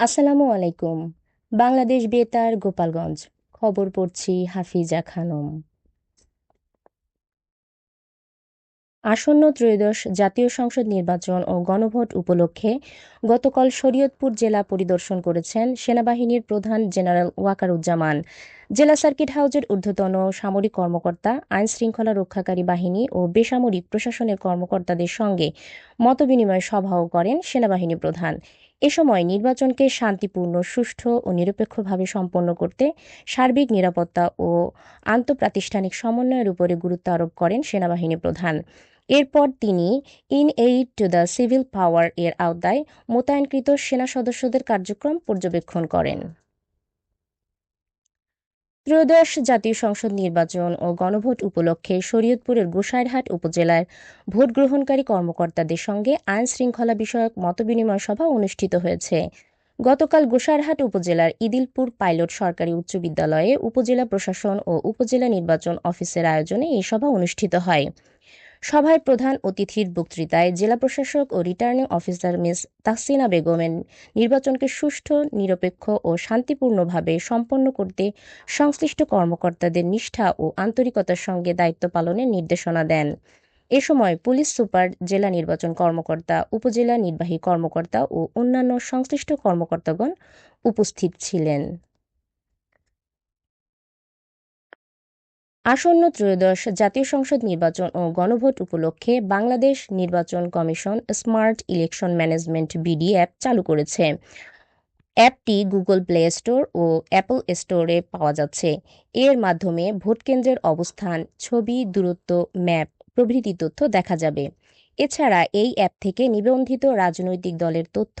আসসালামু আলাইকুম। বাংলাদেশ বেতার, গোপালগঞ্জ। খবর পড়ছি হাফিজা খানম। আসন্ন ত্রয়োদশ জাতীয় সংসদ নির্বাচন ও গণভোট উপলক্ষে গতকাল শরীয়তপুর জেলা পরিদর্শন করেছেন সেনাবাহিনীর প্রধান জেনারেল ওয়াকারুজ্জামান। জেলা সার্কিট হাউজের ঊর্ধ্বতন সামরিক কর্মকর্তা, আইন শৃঙ্খলা রক্ষাকারী বাহিনী ও বেসামরিক প্রশাসনের কর্মকর্তাদের সঙ্গে মতবিনিময় সভাও করেন সেনাবাহিনী প্রধান। এ সময় নির্বাচনকে শান্তিপূর্ণ, সুষ্ঠু ও নিরপেক্ষভাবে সম্পন্ন করতে সার্বিক নিরাপত্তা ও আন্তঃপ্রাতিষ্ঠানিক সমন্বয়ের উপরে গুরুত্ব আরোপ করেন সেনাবাহিনী প্রধান। এরপর তিনি in aid to the civil power এর আওতায় মোতায়েনকৃত সেনা সদস্যদের কার্যক্রম পর্যবেক্ষণ করেন। ত্রয়োদশ জাতীয় সংসদ নির্বাচন ও গণভোট উপলক্ষে শরীয়তপুরের গোসাইরহাট উপজেলার ভোট গ্রহণকারী কর্মকর্তাদের সঙ্গে আইন শৃঙ্খলা বিষয়ক মতবিনিময় সভা অনুষ্ঠিত হয়েছে। গতকাল গোসাইরহাট উপজেলার ইদিলপুর পাইলট সরকারি উচ্চ বিদ্যালয়ে উপজেলা প্রশাসন ও উপজেলা নির্বাচন অফিসের আয়োজনে এই সভা অনুষ্ঠিত হয়। সভায় প্রধান অতিথির বক্তৃতায় জেলা প্রশাসক ও রিটার্নিং অফিসার মিস তাহসিনা বেগমের নির্বাচনকে সুষ্ঠু, নিরপেক্ষ ও শান্তিপূর্ণভাবে সম্পন্ন করতে সংশ্লিষ্ট কর্মকর্তাদের নিষ্ঠা ও আন্তরিকতার সঙ্গে দায়িত্ব পালনের নির্দেশনা দেন। এ সময় পুলিশ সুপার, জেলা নির্বাচন কর্মকর্তা, উপজেলা নির্বাহী কর্মকর্তা ও অন্যান্য সংশ্লিষ্ট কর্মকর্তাগণ উপস্থিত ছিলেন। আসন্ন ত্রয়োদশ জাতীয় সংসদ নির্বাচন ও গণভোট উপলক্ষে বাংলাদেশ নির্বাচন commission smart election management BD app চালু করেছে। অ্যাপটি গুগল প্লে স্টোর ও অ্যাপল স্টোরে পাওয়া যাচ্ছে। এর মাধ্যমে ভোটকেন্দ্রের অবস্থান, ছবি, দূরত্ব, ম্যাপ প্রভৃতি তথ্য দেখা যাবে। এছাড়া এই অ্যাপ থেকে নিবন্ধিত রাজনৈতিক দলের তথ্য,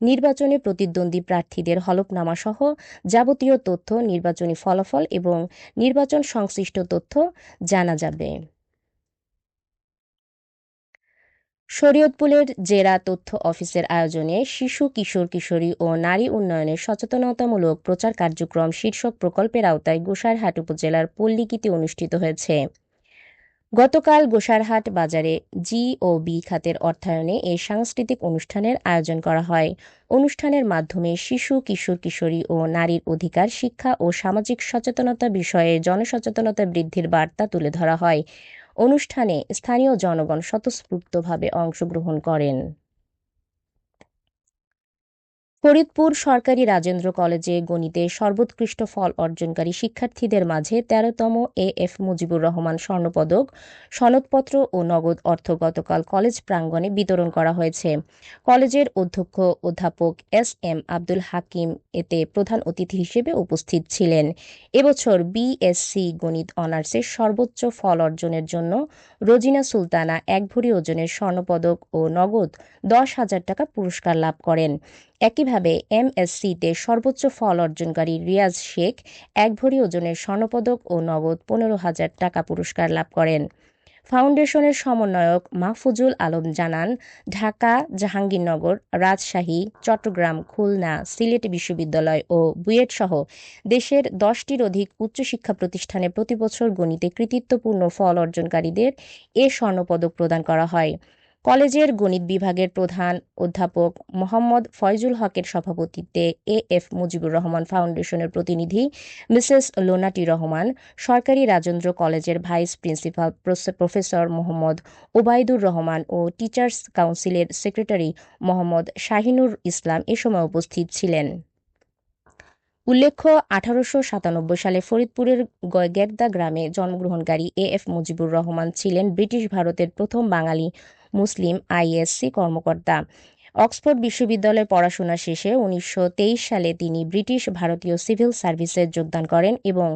নির্বাচনে প্রতিদ্বন্দ্বী প্রার্থীদের হলফনামা সহ যাবতীয় তথ্য, নির্বাচনী ফলাফল এবং নির্বাচন সংশ্লিষ্ট তথ্য জানা যাবে। শরীয়তপুরের জেলা তথ্য অফিসের আয়োজনে শিশু, কিশোর, কিশোরী ও নারী উন্নয়নের সচেতনতামূলক প্রচার কার্যক্রম শীর্ষক প্রকল্পের আওতায় গোসাইরহাট উপজেলার পল্লীগীতি অনুষ্ঠিত হয়েছে। গতকাল গোসারহাট বাজারে জি ও বি খাতের অর্থায়নে এই সাংস্কৃতিক অনুষ্ঠানের আয়োজন করা হয়। অনুষ্ঠানের মাধ্যমে শিশু, কিশোর, কিশোরী ও নারীর অধিকার, শিক্ষা ও সামাজিক সচেতনতা বিষয়ে জনসচেতনতা বৃদ্ধির বার্তা তুলে ধরা হয়। অনুষ্ঠানে স্থানীয় জনগণ স্বতঃস্ফূর্তভাবে অংশগ্রহণ করেন। ফরিদপুর সরকারি রাজেন্দ্র কলেজে গণিতে সর্বোৎকৃষ্ট ফল অর্জনকারী শিক্ষার্থীদের মাঝে তেরোতম এ এফ মুজিবুর রহমান স্বর্ণপদক, সনদপত্র ও নগদ অর্থ গতকাল কলেজ প্রাঙ্গণে বিতরণ করা হয়েছে। কলেজের অধ্যক্ষ অধ্যাপক এস এম আব্দুল হাকিম এতে প্রধান অতিথি হিসেবে উপস্থিত ছিলেন। এবছর বিএসসি গণিত অনার্সের সর্বোচ্চ ফল অর্জনের জন্য রোজিনা সুলতানা এক ভরি ওজনের স্বর্ণপদক ও নগদ দশ হাজার টাকা পুরস্কার লাভ করেন। একইভাবে এমএসসিতে সর্বোচ্চ ফল অর্জনকারী রিয়াজ শেখ এক ভরি ওজনের স্বর্ণপদক ও নগদ পনেরো হাজার টাকা পুরস্কার লাভ করেন। ফাউন্ডেশনের সমন্বয়ক মাহফুজুল আলম জানান, ঢাকা, জাহাঙ্গীরনগর, রাজশাহী, চট্টগ্রাম, খুলনা, সিলেট বিশ্ববিদ্যালয় ও বুয়েট সহ দেশের দশটির অধিক উচ্চশিক্ষা প্রতিষ্ঠানে প্রতিবছর গণিতে কৃতিত্বপূর্ণ ফল অর্জনকারীদের এ স্বর্ণপদক প্রদান করা হয়। কলেজের গণিত বিভাগের প্রধান অধ্যাপক মোহাম্মদ ফয়জুল হকের সভাপতিত্বে এ এফ মুজিবুর রহমান ফাউন্ডেশনের প্রতিনিধি মিসেস লোনাটি রহমান, সরকারি রাজেন্দ্র কলেজের vice principal professor Mohammad Obaidur Rahman ও টিচার্স কাউন্সিলের সেক্রেটারি মোহাম্মদ শাহিনুর ইসলাম এ সময় উপস্থিত ছিলেন। উল্লেখ্য, আঠারোশো সাতানব্বই সালে ফরিদপুরের গেরদা গ্রামে জন্মগ্রহণকারী এ এফ মুজিবুর রহমান ছিলেন ব্রিটিশ ভারতের প্রথম বাঙালি মুসলিম আইএসসি কর্মকর্তা। অক্সফোর্ড বিশ্ববিদ্যালয়ে পড়াশোনা শেষে উনিশশো তেইশ সালে তিনি ব্রিটিশ ভারতীয় সিভিল সার্ভিসে যোগদান করেন এবং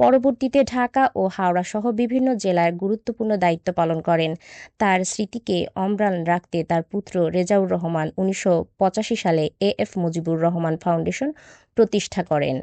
পরবর্তীতে ঢাকা ও হাওড়া সহ বিভিন্ন জেলার গুরুত্বপূর্ণ দায়িত্ব পালন করেন। তার স্মৃতিকে অমরান রাখতে তার পুত্র রেজাউর রহমান উনিশশো পঁচাশি সালে A F Mujibur Rahman foundation প্রতিষ্ঠা করেন।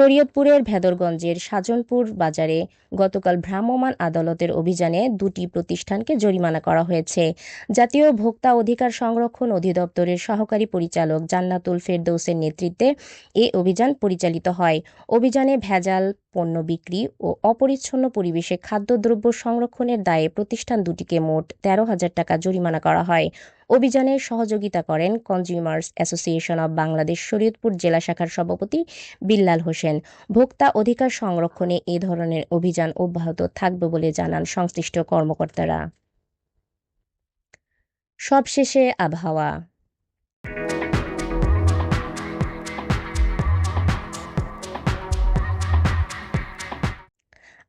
শরীয়তপুরের ভেদরগঞ্জের সাজনপুর বাজারে গতকাল ভ্রাম্যমাণ আদালতের অভিযানে দুটি প্রতিষ্ঠানকে জরিমানা করা হয়েছে। জাতীয় ভোক্তা অধিকার সংরক্ষণ অধিদপ্তরের সহকারী পরিচালক জান্নাতুল ফেরদৌসের নেতৃত্বে এ অভিযান পরিচালিত হয়। অভিযানে ভেজাল, পণ্য বিক্রি ও অপরিচ্ছন্ন পরিবেশে খাদ্যদ্রব্য সংরক্ষণের দায়ে প্রতিষ্ঠান দুটিকে মোট তেরো হাজার টাকা জরিমানা করা হয়। অভিযানে সহযোগিতা করেন consumers association of Bangladesh Shariatpur জেলা শাখার সভাপতি বিল্লাল হোসেন। ভোক্তা অধিকার সংরক্ষণে এ ধরনের অভিযান অব্যাহত থাকবে বলে জানান সংশ্লিষ্ট কর্মকর্তারা। সবশেষে আবহাওয়া।